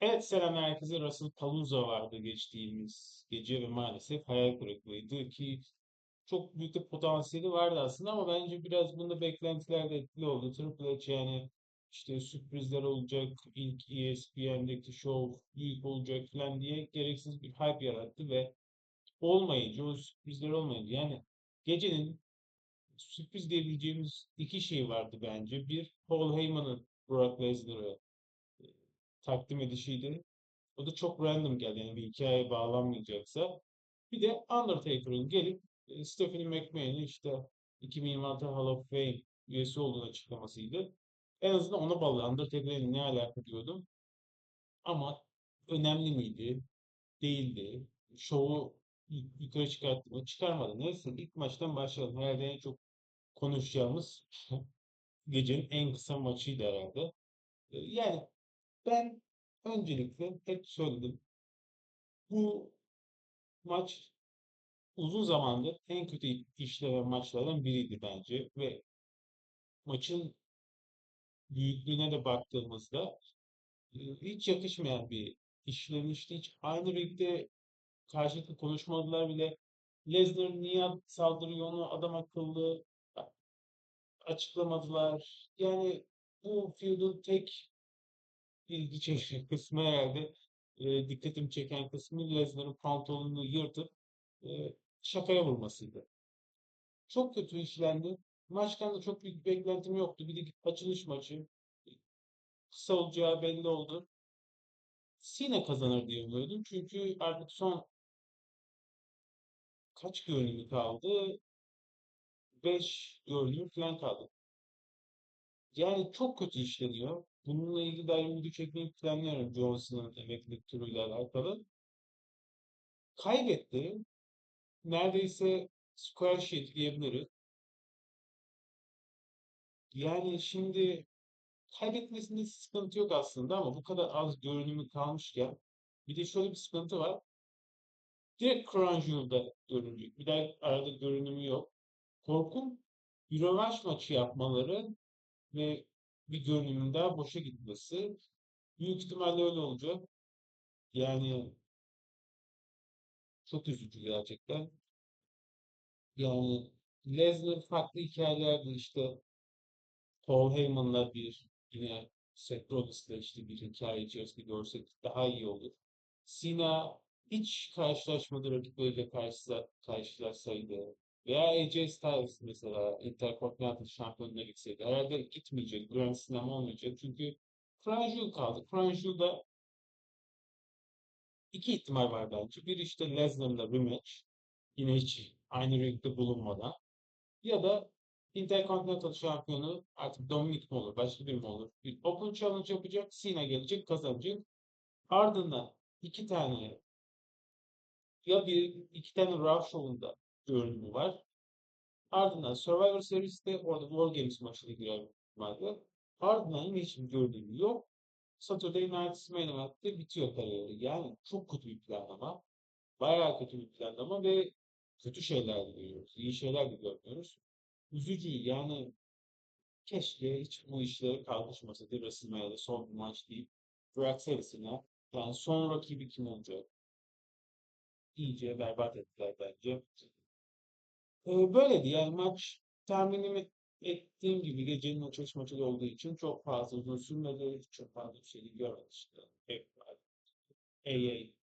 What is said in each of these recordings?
Evet selam herkese. Russell Palooza vardı geçtiğimiz gece ve maalesef hayal kırıklığıydı ki çok büyük de potansiyeli vardı aslında ama bence biraz bunda beklentiler de etkili oldu. Triple H yani işte sürprizler olacak, ilk ESPN'deki show büyük olacak falan diye gereksiz bir hype yarattı ve olmayınca o sürprizler olmayınca yani gecenin sürpriz diyebileceğimiz iki şey vardı bence. Bir, Paul Heyman'ın Brock Lesnar'ı takdim edişiydi. O da çok random geldi yani bir hikayeye bağlanmayacaksa. Bir de Undertaker'ın gelip e, Stephanie McMahon'in işte 2026 Hall of Fame üyesi olduğunu açıklamasıydı. En azından ona bağlı. Undertaker'ın ne alaka diyordum. Ama önemli miydi? Değildi. Şovu yukarı çıkarttı mı? Çıkarmadı. Neyse ilk maçtan başlayalım. Herhalde en çok konuşacağımız gecenin en kısa maçıydı herhalde. E, Yani ben öncelikle hep söyledim. Bu maç uzun zamandır en kötü işlenen maçlardan biriydi bence ve maçın büyüklüğüne de baktığımızda e, hiç yakışmayan bir işlenişti. Hiç aynı renkte karşılıklı konuşmadılar bile. Lesnar niye saldırıyor onu adam akıllı açıklamadılar. Yani bu feud'un tek ilgi çekici kısmı herhalde e, dikkatimi çeken kısmı Lesnar'ın pantolonunu yırtıp e, şakaya vurmasıydı. Çok kötü işlendi. Maçtan da çok büyük beklentim yoktu. Bir de açılış maçı. Kısa olacağı belli oldu. Cena kazanır diye umuyordum. Çünkü artık son kaç görünümü kaldı? 5 görünümü falan kaldı. Yani çok kötü işleniyor. Bununla ilgili video çekmeyi planlıyorum John Cena'nın emeklilik turuyla alakalı. Kaybetti. Neredeyse square sheet diyebiliriz. Yani şimdi kaybetmesinde sıkıntı yok aslında ama bu kadar az görünümü kalmışken bir de şöyle bir sıkıntı var. Direkt Jewel'da görünecek. Bir daha arada görünümü yok. Korkum bir maçı yapmaları ve bir görünümün daha boşa gitmesi. Büyük ihtimalle öyle olacak. Yani çok üzücü gerçekten. Yani Lesnar farklı hikayelerde işte Paul Heyman'la bir yine Seth Rollins'la işte bir hikaye içerisinde görsek daha iyi olur. Cena hiç karşılaşmadığı rakipleriyle karşı, karşılaşsaydı veya AJ Styles mesela Intercontinental Şampiyonluğuna gitseydi herhalde gitmeyecek. Grand Slam olmayacak. Çünkü Jewel kaldı. Crown Jewel'da iki ihtimal var bence. Bir işte Lesnar'la rematch. Yine hiç aynı ringde bulunmadan. Ya da Intercontinental şampiyonu artık Dominic mi olur, başka biri mi olur? Bir Open Challenge yapacak, Cena gelecek, kazanacak. Ardından iki tane ya bir iki tane Raw Show'unda görünümü var. Ardından Survivor Series'te orada War Games maçına girer vardı. Ardından hiçbir görünümü yok. Saturday Night Main Event'te bitiyor kariyeri. Yani çok kötü bir planlama. Bayağı kötü bir planlama ve kötü şeyler de görüyoruz. İyi şeyler de görmüyoruz. Üzücü yani keşke hiç bu işlere kalkışmasaydı WrestleMania'da son bir maç deyip bıraksaydı yani son rakibi kim olacak? İyice berbat ettiler bence. Ee, böyleydi yani maç tahminim ettiğim gibi gecenin açılış maçı olduğu için çok fazla uzun sürmedi. Çok fazla bir şey görmedik işte. Hep AA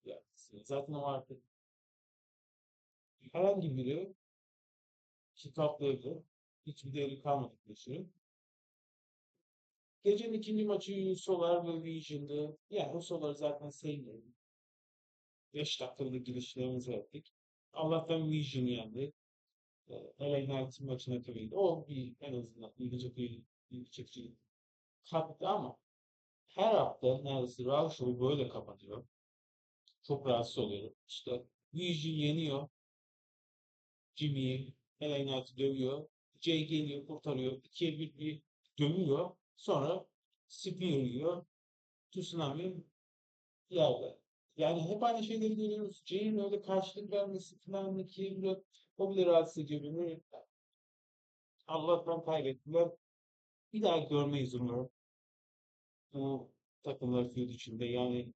yaptı. Zaten o artık herhangi biri kitaplayabilir. Hiçbir değeri kalmadı Beşiktaş'ın. Gecenin ikinci maçı Solar ve Vision'dı. Yani o Solar'ı zaten sevmiyorum. 5 dakikalık girişlerimizi ettik. Allah'tan Vision yendi. Knight'ın maçına tabii. O bir en azından ilgi çekici, ilgi çekici kattı ama her hafta neredeyse Raw Show'u böyle kapatıyor. Çok rahatsız oluyorum. İşte Vision yeniyor. Jimmy'yi, Knight'ı dövüyor. Jay geliyor, kurtarıyor. İkiye bir bir dövüyor. Sonra Spear yiyor. Tsunami yerde. Yani hep aynı şeyleri görüyoruz. Jay'in öyle karşılık vermesi falan ki o bile rahatsız ediyor beni. Allah'tan kaybettiler. Bir daha görmeyiz umarım. Bu takımlar feud içinde. Yani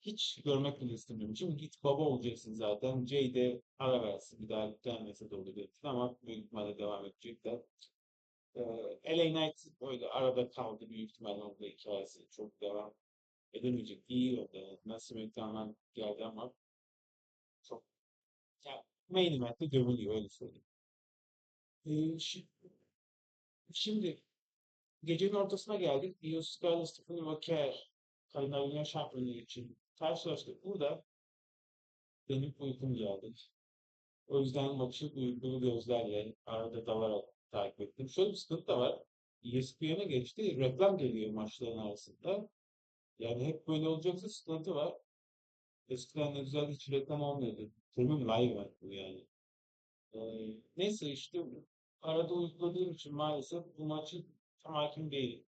hiç görmek bile istemiyorum. Şimdi git baba olacaksın zaten. Jay de ara versin. Bir daha gelmese de olur. Ama büyük ihtimalle devam edecekler. Ee, LA Knight öyle arada kaldı büyük ihtimalle orada hikayesi çok devam edemeyecek. Oldu. Yani. Nasıl McDonald'dan geldi ama çok ya, main event'te gömülüyor öyle söyleyeyim. Ee, şi- şimdi gecenin ortasına geldik. Io Skyler Stephen Walker Kadınlar Dünya Şampiyonluğu için karşılaştık. Burada benim uykum geldi. O yüzden maçı uykulu gözlerle arada dalarak takip ettim. Şöyle bir sıkıntı da var. ESPN'e geçti. Reklam geliyor maçların arasında. Yani hep böyle olacaksa sıkıntı var. Eskiden ne güzel hiç reklam olmuyordu. Premium live event bu yani. Ee, neyse işte arada uyguladığım için maalesef bu maçı tam hakim değilim.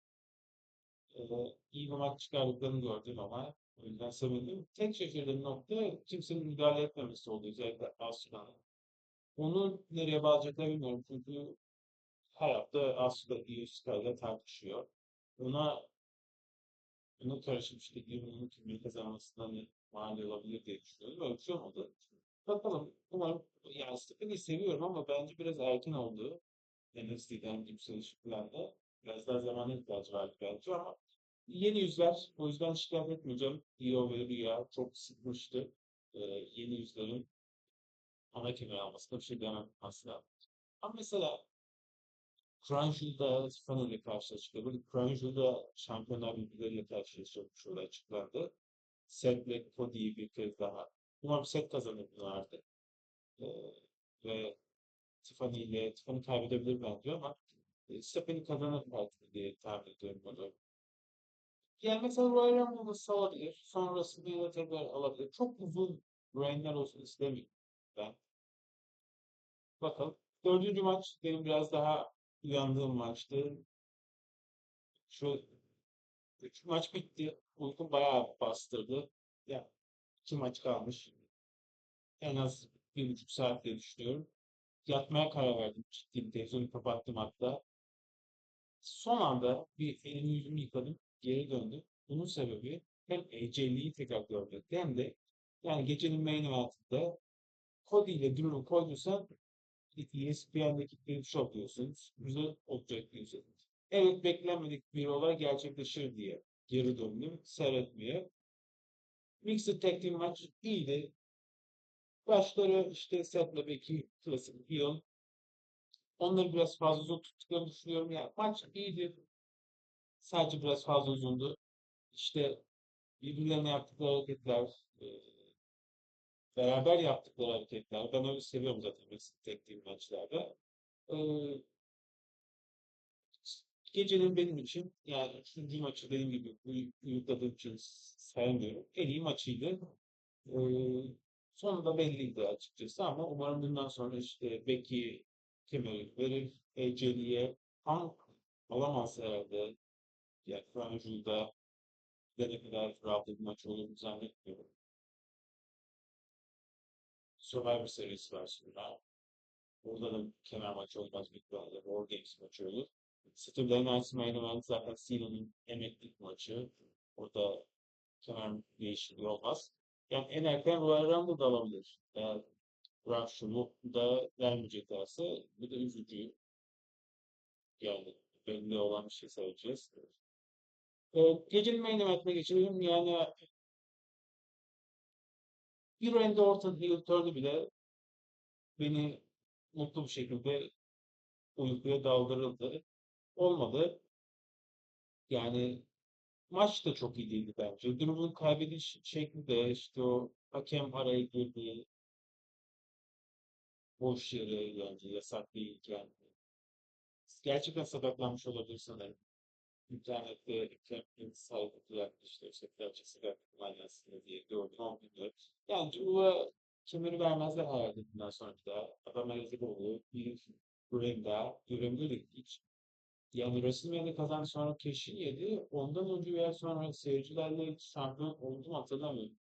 Ee, iyi bir maç çıkardıklarını gördüm ama o yüzden sevindim. Tek şaşırdığım nokta kimsenin müdahale etmemesi oldu. Özellikle Asya'nın. Onu nereye bağlayacaklar bilmiyorum. Çünkü her hafta Asya iyi Sky'la tartışıyor. Ona karışıp işte Liverpool'un kimliği kazanmasından mani olabilir diye düşünüyorum. Öyle bir şey olmadı. Bakalım. Umarım yani Stephen'i seviyorum ama bence biraz erken oldu. NXT'den yükseliş planda. Biraz daha zamana ihtiyacı vardı bence ama yeni yüzler. O yüzden şikayet etmeyeceğim. Dio ve Rhea çok sıkmıştı. Ee, yeni yüzlerin ana kemer almasına bir şey demem aslında. Ama mesela İle karşılaştık. Böyle Crunchyroll'da şampiyonlar birbirleriyle karşılaşıyormuş. Öyle açıklandı. Seth ve Cody'yi bir kez daha. Umarım Seth kazanır bunlardı. Ee, ve Tiffany ile Tiffany kaybedebilir bence ama e, Stephanie kazanır belki diye tahmin ediyorum bunu. Yani mesela Royal Rumble'ı salabilir. Sonrasında yine tekrar alabilir. Çok uzun reignler olsun istemiyorum ben. Bakalım. Dördüncü maç benim biraz daha uyandığım maçtı. Şu üç maç bitti. Uykum bayağı bastırdı. Ya iki maç kalmış. En az bir buçuk saat diye düşünüyorum. Yatmaya karar verdim. Ciddi televizyonu kapattım hatta. Son anda bir elimi yüzümü yıkadım. Geri döndüm. Bunun sebebi hem AJ'liği tekrar görmek hem de yani gecenin main eventinde Cody ile Drew'u koyduysan ESPN'deki bir show diyorsunuz. Güzel olacak diyorsunuz. Evet beklenmedik bir olay gerçekleşir diye geri döndüm seyretmeye. Mixed Tag Team maç iyiydi. Başları işte Seth'le Becky klasik heel. Onları biraz fazla uzun tuttuklarını düşünüyorum. Yani maç iyiydi. Sadece biraz fazla uzundu. İşte birbirlerine yaptıkları hareketler, beraber yaptıkları hareketler. Ben öyle seviyorum zaten Tag Team maçlarda. E, gecenin benim için yani üçüncü maçı dediğim gibi uy- uyukladığım için saymıyorum. En iyi maçıydı. E, sonu belliydi açıkçası ama umarım bundan sonra işte Becky kemeri verir. AJ'liye Punk alamaz herhalde. Yani Crunchyroll'da ne kadar rahat bir maç olur zannetmiyorum. Survivor Series var sonra. Orada da kemer maçı olmaz büyük ihtimalle. War Games maçı olur. Saturday Night Main Event zaten Cena'nın emeklilik maçı. Orada kemer değişikliği olmaz. Yani en erken Royal Rumble'da alabilir. Eğer Rush'unu da vermeyeceklerse bu da üzücü. Yani belli olan bir şey söyleyeceğiz. Ee, gecenin main eventine geçelim. Yani bir Randy Orton heel turn'u bile beni mutlu bir şekilde uykuya daldırıldı. Olmadı. Yani maç da çok iyi değildi bence. Drew'un kaybediş şekli de işte o hakem araya girdiği boş yere yani yasak değilken gerçekten sakatlanmış olabilir sanırım. İnternette Kemp'in sağlıklı yaklaştı. İşte gerçek sakatlık manyasında diye gördüm ama bilmiyorum. Yani Drew'a kemeri vermezler herhalde bundan sonra daha. Adam yazık oldu. Bir daha. Görebilirdik hiç. Yani WrestleMania'da kazandı sonra keşi yedi. Ondan önce veya sonra seyircilerle şampiyon oldu mu hatırlamıyorum.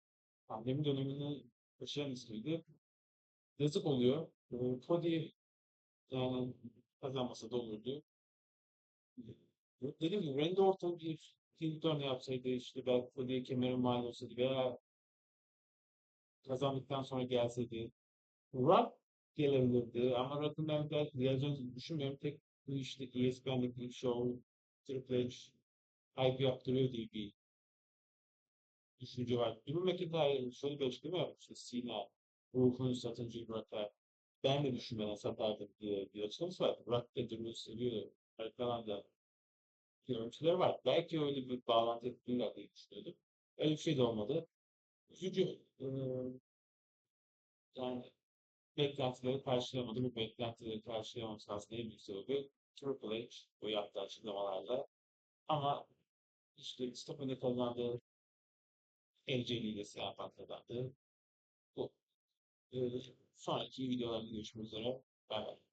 Pandemi dönemini yaşayan ismiydi. Yazık oluyor. Cody yani kazanmasa da olurdu. Dediğim gibi Randy Orton bir heel turn yapsaydı işte belki Cody'ye kemerin mal olsaydı veya kazandıktan sonra gelseydi Rock gelebilirdi ama Rock'ın ben belki geleceğini düşünmüyorum. Tek bu işte ESPN'deki bir show Triple H hype yaptırıyor diye bir düşünce var. Drew McIntyre şöyle bir açıklama yapmıştı. Cena ruhunu satıncı Rock'a ben de düşünmeden satardım diye bir açıklaması var. Rock da Drew'u seviyor. Arkadan da görüntüleri var. Belki öyle bir bağlantı yapıyorlar diye düşünüyordum. Öyle bir şey de olmadı. Üzücü. Ee, yani beklentileri karşılayamadı. Bu beklentileri karşılayamaması aslında en büyük sebebi Triple H o yaptığı açıklamalarla. Ama işte Stephen'e kazandığı AJ ile siyah kazandı. Bu. Ee, sonraki videolarda görüşmek üzere. Bay bay.